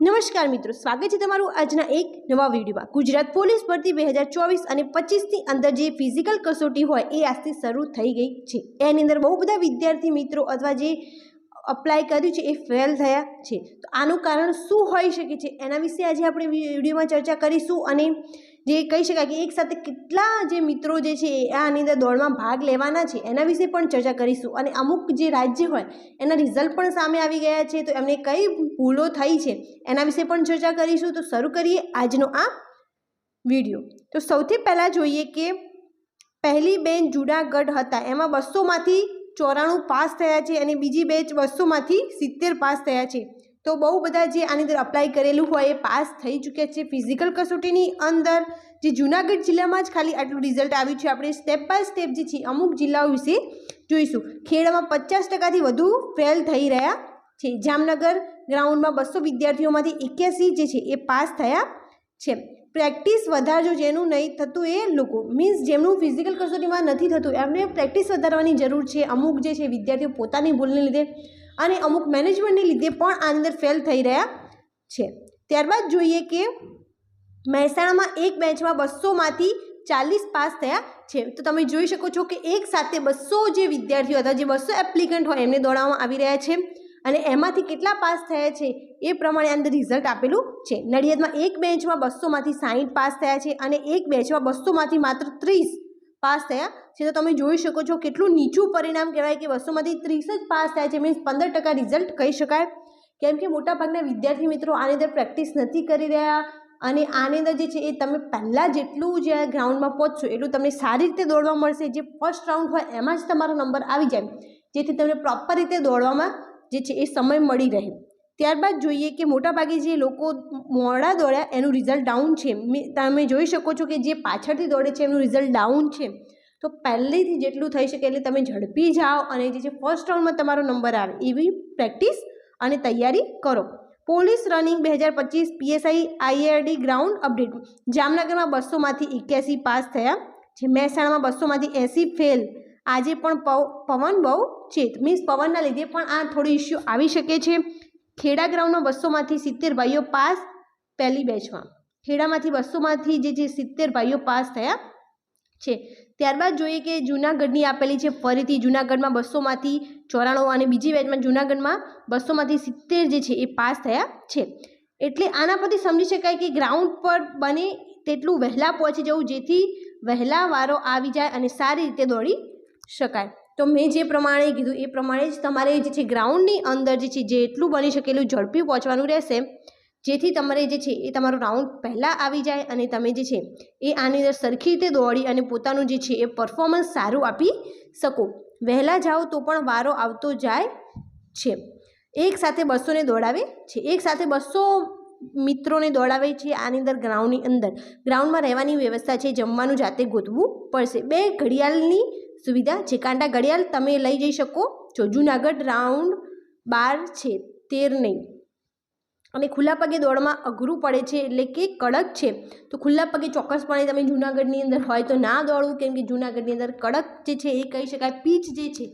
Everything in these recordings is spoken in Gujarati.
નમસ્કાર મિત્રો, સ્વાગત છે તમારું આજના એક નવા વિડીયોમાં. ગુજરાત પોલીસ ભરતી બે હજાર ચોવીસ અને પચીસની અંદર જે ફિઝિકલ કસોટી હોય એ આજથી શરૂ થઈ ગઈ છે. એની અંદર બહુ બધા વિદ્યાર્થી મિત્રો અથવા જે અપ્લાય કર્યું છે એ ફેલ થયા છે. તો આનું કારણ શું હોઈ શકે છે? એના વિશે આજે આપણે વિડીયોમાં ચર્ચા કરીશું અને જે કહી શકાય કે એક સાથે કેટલા જે મિત્રો જે છે એ આની અંદર દોડમાં ભાગ લેવાના છે, એના વિશે પણ ચર્ચા કરીશું. અને અમુક જે રાજ્ય હોય, એના રિઝલ્ટ પણ સામે આવી ગયા છે, તો એમને કઈ ભૂલો થઈ છે, એના વિશે પણ ચર્ચા કરીશું. તો શરૂ કરીએ આજનો આ વીડિયો. તો સૌથી પહેલાં જોઈએ કે પહેલી બેન જુનાગઢ હતા. એમાં બસોમાંથી ચોરાણું પાસ થયા છે અને બીજી બેચ બસોમાંથી સિત્તેર પાસ થયા છે. તો બહુ બધા જે આની અંદર અપ્લાય કરેલું હોય એ પાસ થઈ ચૂક્યા છે. ફિઝિકલ કસોટીની અંદર જે જુનાગઢ જિલ્લામાં જ ખાલી આટલું રિઝલ્ટ આવ્યું છે. આપણે સ્ટેપ બાય સ્ટેપ જે છે, અમુક જિલ્લાઓ વિશે જોઈશું. ખેડામાં પચાસ ટકાથી વધુ ફેલ થઈ રહ્યા છે. જામનગર ગ્રાઉન્ડમાં બસો વિદ્યાર્થીઓમાંથી એક્યાસી જે છે, એ પાસ થયા છે. પ્રેક્ટિસ વધારજો જેનું નહીં થતું એ લોકો. મીન્સ જેમનું ફિઝિકલ કસોટીમાં નથી થતું એમને પ્રેક્ટિસ વધારવાની જરૂર છે. અમુક જે છે, વિદ્યાર્થીઓ પોતાની ભૂલને લીધે અને અમુક મેનેજમેન્ટને લીધે પણ આ અંદર ફેલ થઈ રહ્યા છે. ત્યારબાદ જોઈએ કે મહેસાણામાં એક બેચમાં બસોમાંથી ચાલીસ પાસ થયા છે. તો તમે જોઈ શકો છો કે એક સાથે બસો જે વિદ્યાર્થીઓ હતા, જે બસો એપ્લિકન્ટ હોય, એમને દોડાવવામાં આવી રહ્યા છે. અને એમાંથી કેટલા પાસ થયા છે એ પ્રમાણે અંદર રિઝલ્ટ આપેલું છે. નડિયાદમાં એક બેન્ચમાં બસોમાંથી સાહીઠ પાસ થયા છે અને એક બેચમાં બસોમાંથી માત્ર ત્રીસ પાસ થયા છે. તો તમે જોઈ શકો છો કેટલું નીચું પરિણામ કહેવાય કે બસોમાંથી ત્રીસ જ પાસ થયા છે. મીન્સ પંદર ટકા રિઝલ્ટ કહી શકાય. કેમ કે મોટાભાગના વિદ્યાર્થી મિત્રો આની અંદર પ્રેક્ટિસ નથી કરી રહ્યા અને આની અંદર જે છે એ તમે પહેલાં જેટલું જે ગ્રાઉન્ડમાં પહોંચશો એટલું તમને સારી રીતે દોડવા મળશે. જે ફર્સ્ટ રાઉન્ડ હોય એમાં જ તમારો નંબર આવી જાય. જેથી તમને પ્રોપર રીતે દોડવામાં જે છે એ સમય મળી રહે. ત્યારબાદ જોઈએ કે મોટાભાગે જે લોકો મોડા દોડ્યા, એનું રિઝલ્ટ ડાઉન છે. તમે જોઈ શકો છો કે જે પાછળથી દોડે છે, એનું રિઝલ્ટ ડાઉન છે. તો પહેલેથી જેટલું થઈ શકે એટલે તમે ઝડપી જાઓ અને જે છે ફર્સ્ટ રાઉન્ડમાં તમારો નંબર આવે. એવી પ્રેક્ટિસ અને તૈયારી કરો. પોલીસ રનિંગ બે હજાર પચીસ પીએસઆઈ આઈઆરડી ગ્રાઉન્ડ અપડેટ જામનગરમાં બસોમાંથી એક્યાસી પાસ થયા છે. મહેસાણામાં બસોમાંથી એંસી ફેલ આજે પણ પવન બહુ છે મીન્સ પવનના લીધે પણ આ થોડો ઇસ્યુ આવી શકે છે. ખેડા ગ્રાઉન્ડમાં બસોમાંથી સિત્તેર ભાઈઓ પાસ પહેલી બેચમાં. ખેડામાંથી બસોમાંથી જે જે સિત્તેર ભાઈઓ પાસ થયા છે. ત્યારબાદ જોઈએ કે જૂનાગઢની આપેલી છે, ફરીથી જૂનાગઢમાં બસોમાંથી ચોરાણું અને બીજી બેચમાં જૂનાગઢમાં બસોમાંથી સિત્તેર જે છે એ પાસ થયા છે. એટલે આના પરથી સમજી શકાય કે ગ્રાઉન્ડ પર બને તેટલું વહેલા પહોંચી જવું જેથી વહેલા વારો આવી જાય અને સારી રીતે દોડી શકાય. તો મેં જે પ્રમાણે કીધું એ પ્રમાણે જ તમારે જે છે ગ્રાઉન્ડની અંદર જે છે જેટલું બની શકે એટલું ઝડપી પહોંચવાનું રહેશે, જેથી તમારે જે છે એ તમારો રાઉન્ડ પહેલાં આવી જાય અને તમે જે છે એ આની અંદર સરખી રીતે દોડી અને પોતાનું જે છે એ પરફોર્મન્સ સારું આપી શકો. વહેલા જાઓ તો પણ વારો આવતો જાય છે. એક સાથે બસોને દોડાવે છે. એક સાથે બસો મિત્રોને દોડાવે છે આની અંદર ગ્રાઉન્ડની અંદર. ગ્રાઉન્ડમાં રહેવાની વ્યવસ્થા છે જમવાનું જાતે ગોતવું પડશે. બે ઘડિયાળની સુવિધા છે. કાંટા ઘડિયાળ તમે લઈ જઈ શકો છો. જુનાગઢ રાઉન્ડ બાર છે. તેર નહીં. અને ખુલ્લા પગે દોડમાં અઘરું પડે છે એટલે કે કડક છે. તો ખુલ્લા પગે ચોક્કસપણે તમે જૂનાગઢની અંદર હોય તો ના દોડવું, કેમ કે જૂનાગઢની અંદર કડક જે છે એ કહી શકાય પીચ જે છે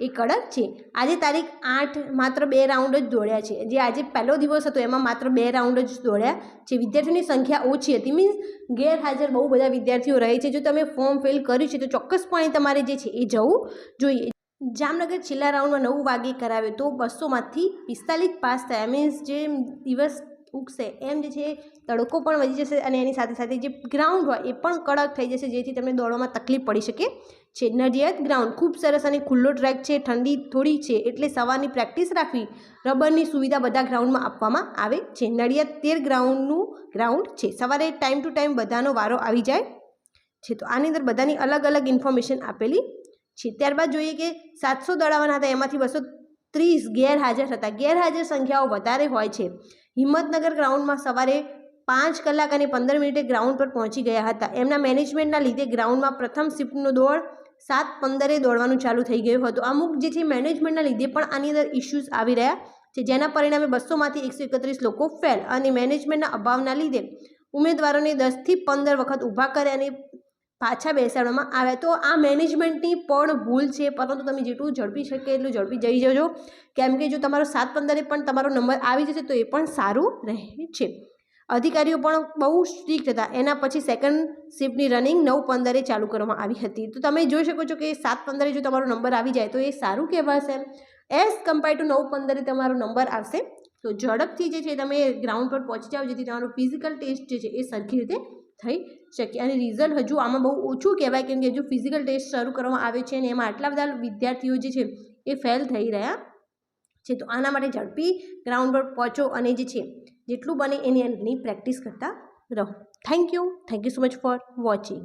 એ કડક છે. આજે તારીખ આઠ માત્ર બે રાઉન્ડ જ દોડ્યા છે. જે આજે પહેલો દિવસ હતો એમાં માત્ર બે રાઉન્ડ જ દોડ્યા છે. વિદ્યાર્થીઓની સંખ્યા ઓછી હતી. મીન્સ ગેરહાજર બહુ બધા વિદ્યાર્થીઓ રહે છે. જો તમે ફોર્મ ફિલ કર્યું છે તો ચોક્કસપણે તમારે જે છે એ જવું જોઈએ. જામનગર છેલ્લા રાઉન્ડમાં નવ વાગે કરાવ્યો તો બસોમાંથી પિસ્તાલીસ પાસ થયા. મીન્સ જે દિવસ ઉગશે, એમ જે છે તડકો પણ વધી જશે અને એની સાથે સાથે જે ગ્રાઉન્ડ હોય એ પણ કડક થઈ જશે, જેથી તમને દોડવામાં તકલીફ પડી શકે છે. નડિયાદ ગ્રાઉન્ડ ખૂબ સરસ અને ખુલ્લો ટ્રેક છે, ઠંડી થોડી છે એટલે સવારની પ્રેક્ટિસ રાખવી રબરની સુવિધા બધા ગ્રાઉન્ડમાં આપવામાં આવે છે. નડિયાદ તેર ગ્રાઉન્ડનું ગ્રાઉન્ડ છે. સવારે ટાઈમ ટુ ટાઈમ બધાનો વારો આવી જાય છે. તો આની અંદર બધાની અલગ અલગ ઇન્ફોર્મેશન આપેલી છે ત્યારબાદ જોઈએ કે સાતસો દડાવાના હતા, એમાંથી બસો ત્રીસ ગેરહાજર હતા. ગેરહાજર સંખ્યાઓ વધારે હોય છે. હિંમતનગર ગ્રાઉન્ડમાં સવારે પાંચ કલાક અને પંદર મિનિટે ગ્રાઉન્ડ પર પહોંચી ગયા હતા. એમના મેનેજમેન્ટના લીધે ગ્રાઉન્ડમાં પ્રથમ શિફ્ટનો દોડ સાત પંદરે દોડવાનું ચાલુ થઈ ગયું હતું. અમુક જે છે મેનેજમેન્ટના લીધે પણ આની અંદર ઇસ્યુઝ આવી રહ્યા છે, જેના પરિણામે બસોમાંથી એકસો એકત્રીસ લોકો ફેલ અને મેનેજમેન્ટના અભાવના લીધે ઉમેદવારોને દસથી પંદર વખત ઊભા કરે અને પાછા બેસાડવામાં આવ્યા તો આ મેનેજમેન્ટની પણ ભૂલ છે, પરંતુ તમે જેટલું ઝડપી શકે એટલું ઝડપી જઈ જજો. કેમ કે જો તમારો સાત પંદરે પણ તમારો નંબર આવી જશે, તો એ પણ સારું રહે છે. અધિકારીઓ પણ બહુ સ્ટ્રિક્ટ હતા. એના પછી સેકન્ડ શિફ્ટની રનિંગ નવ પંદરે ચાલુ કરવામાં આવી હતી. તો તમે જોઈ શકો છો કે સાત પંદરે જો તમારો નંબર આવી જાય, તો એ સારું કહેવાશે. એઝ કમ્પેર ટુ નવ પંદરે તમારો નંબર આવશે. તો ઝડપથી જે છે, તમે ગ્રાઉન્ડ પર પહોંચી જાઓ, જેથી તમારું ફિઝિકલ ટેસ્ટ જે છે, એ સરખી રીતે થઈ શકે. અને રિઝલ્ટ હજુ આમાં બહુ ઓછું કહેવાય, કેમ કે હજુ ફિઝિકલ ટેસ્ટ શરૂ કરવામાં આવે છે અને એમાં આટલા બધા વિદ્યાર્થીઓ જે છે, એ ફેલ થઈ રહ્યા છે. તો આના માટે ઝડપી ગ્રાઉન્ડ પર પહોંચો અને જે છે, જેટલું બને એની એની પ્રેક્ટિસ કરતા રહો. Thank you thank you so much for watching